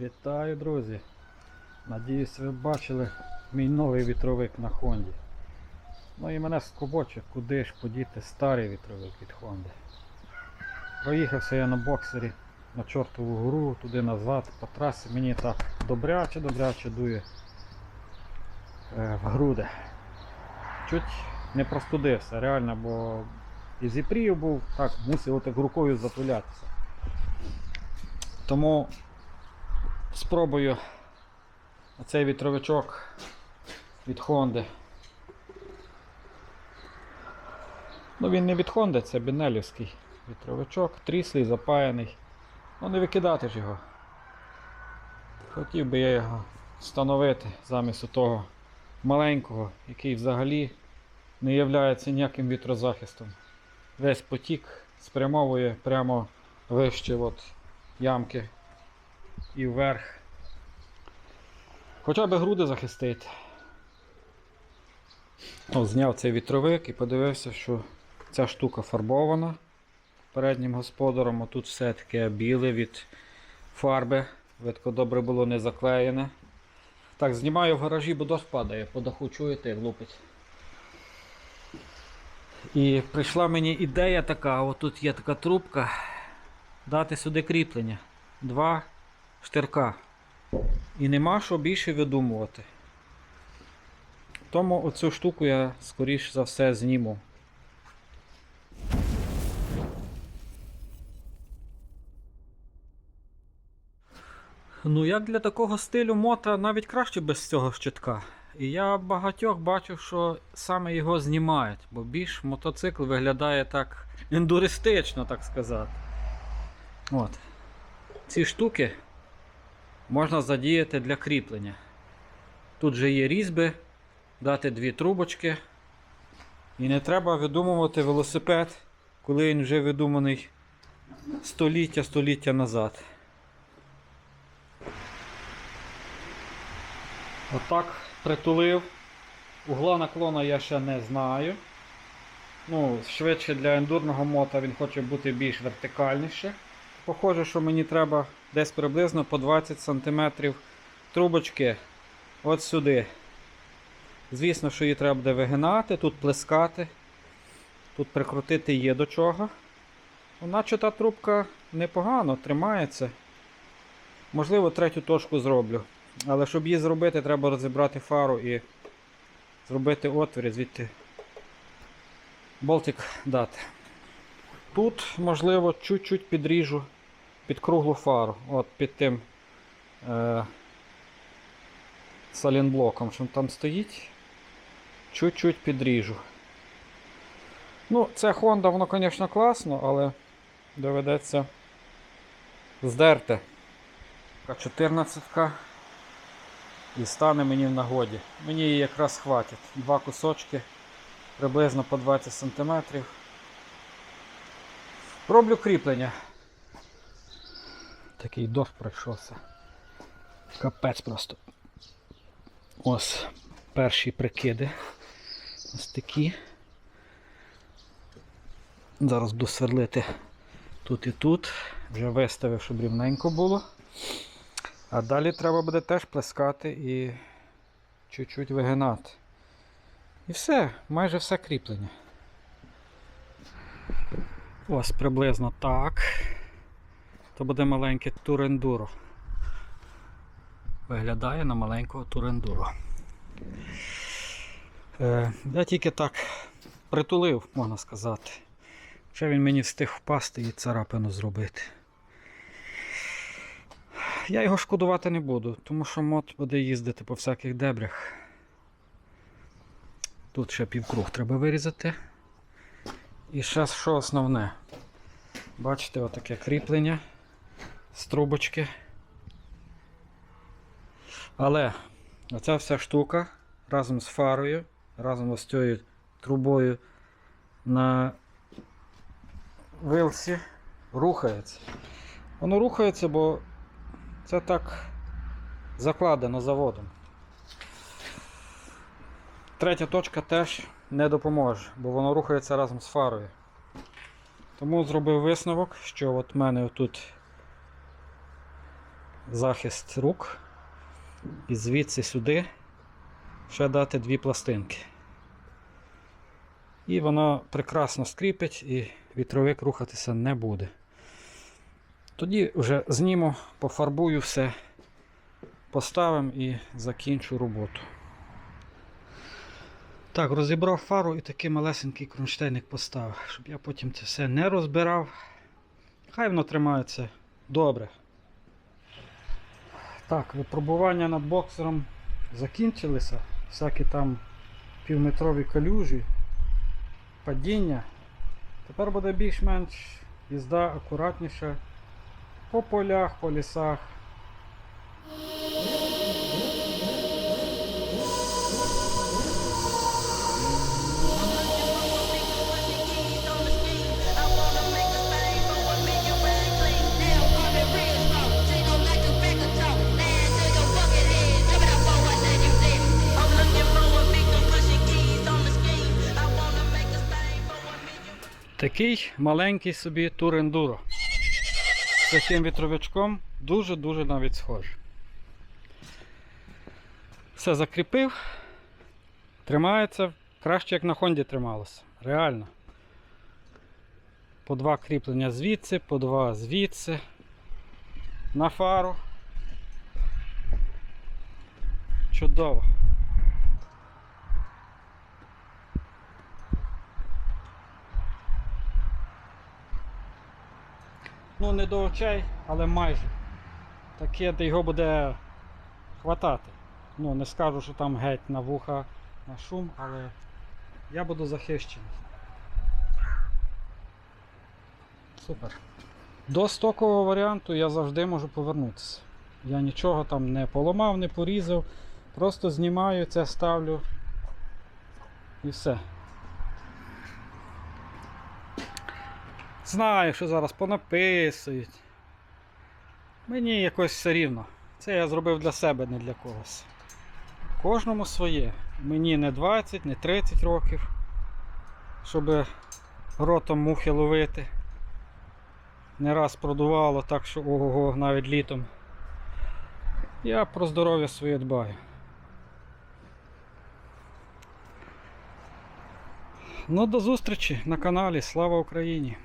Вітаю, друзі! Надіюсь, ви бачили мій новий вітровик на Хонді. Ну і мене скобоче, куди ж подіти старий вітровик від Хонди. Проїхався я на боксері на чортову гору, туди назад, по трасі мені так добряче, добряче дує е, в груди. Чуть не простудився, реально, бо і зіпрів був, так, мусив отак рукою затулятися. Тому спробую оцей вітровичок від Honda. Ну він не від Honda, це Бенелівський вітровичок, тріслий, запаяний. Ну не викидати ж його. Хотів би я його встановити замість того маленького, який взагалі не є ніяким вітрозахистом. Весь потік спрямовує прямо вище от ямки і вверх. Хоча б груди захистити. О, зняв цей вітровик і подивився, що ця штука фарбована переднім господаром. А тут все таке біле від фарби. Видко добре було не заклеєне. Так, знімаю в гаражі, бо дощ падає, по даху чуєте, як. І прийшла мені ідея така, отут є така трубка, дати сюди кріплення. Два штирка. І нема що більше видумувати. Тому оцю штуку я скоріш за все зніму. Ну, як для такого стилю мота навіть краще без цього щитка. І я багатьох бачу, що саме його знімають, бо більш мотоцикл виглядає так ендуристично, так сказати. От. Ці штуки можна задіяти для кріплення. Тут же є різьби, дати дві трубочки. І не треба видумувати велосипед, коли він вже видуманий століття-століття назад. Отак притулив. Угла наклона я ще не знаю. Ну, швидше для ендурного мота він хоче бути більш вертикальніше. Похоже, що мені треба десь приблизно по 20 см трубочки от сюди. Звісно, що її треба буде вигинати, тут плескати, тут прикрутити є до чого. Ну, Наче та трубка непогано тримається. Можливо, третю точку зроблю. Але щоб її зробити, треба розібрати фару і зробити отвір звідти болтик дати. Тут, можливо, чуть-чуть підріжу під круглу фару. От під тим е, салінблоком, що там стоїть. Чуть-чуть підріжу. Ну, це Honda, воно, звісно, класно, але доведеться здерти. 14 і стане мені в нагоді. Мені її якраз хватить. Два кусочки приблизно по 20 см. Роблю кріплення. Такий дощ пройшовся. Капець просто. Ось перші прикиди. Ось такі. Зараз буду сверлити тут і тут. Вже виставив, щоб рівненько було. А далі треба буде теж плескати і чуть-чуть вигинати. І все, майже все кріплення. Ось приблизно так. То буде маленьке турендуро. Виглядає на маленького турендуро. Е, я тільки так притулив, можна сказати. Ще він мені встиг впасти і царапину зробити. Я його шкодувати не буду, тому що мод буде їздити по всяких дебрях. Тут ще півкруг треба вирізати. І ще що основне. Бачите, отаке кріплення з трубочки. Але оця вся штука разом з фарою, разом з цією трубою на вилці рухається. Воно рухається, бо це так закладено заводом. Третя точка теж не допоможе, бо воно рухається разом з фарою. Тому зробив висновок, що от в мене тут захист рук. І звідси сюди ще дати дві пластинки. І воно прекрасно скріпить і вітровик рухатися не буде. Тоді вже зніму, пофарбую все, поставимо і закінчу роботу. Так, розібрав фару і такий малесенький кронштейник поставив, щоб я потім це все не розбирав. Хай воно тримається добре. Так, випробування над боксером закінчилися. Всякі там півметрові калюжі, падіння. Тепер буде більш-менш їзда акуратніша по полях, по лісах. Такий маленький собі турендуро. З таким вітровичком дуже-дуже навіть схожий. Все закріпив. Тримається краще, як на Хонді трималося. Реально. По два кріплення звідси, по два звідси. На фару. Чудово. Ну, не до очей, але майже. Таке, де його буде хватати. Ну, не скажу, що там геть на вуха на шум, але я буду захищений. Супер. До стокового варіанту я завжди можу повернутися. Я нічого там не поламав, не порізав. Просто знімаю це, ставлю і все. Знаю, що зараз понаписують. Мені якось все рівно. Це я зробив для себе, не для когось. Кожному своє. Мені не 20, не 30 років, щоб ротом мухи ловити. Не раз продувало так, що ого-го, навіть літом. Я про здоров'я своє дбаю. Ну, до зустрічі на каналі. Слава Україні!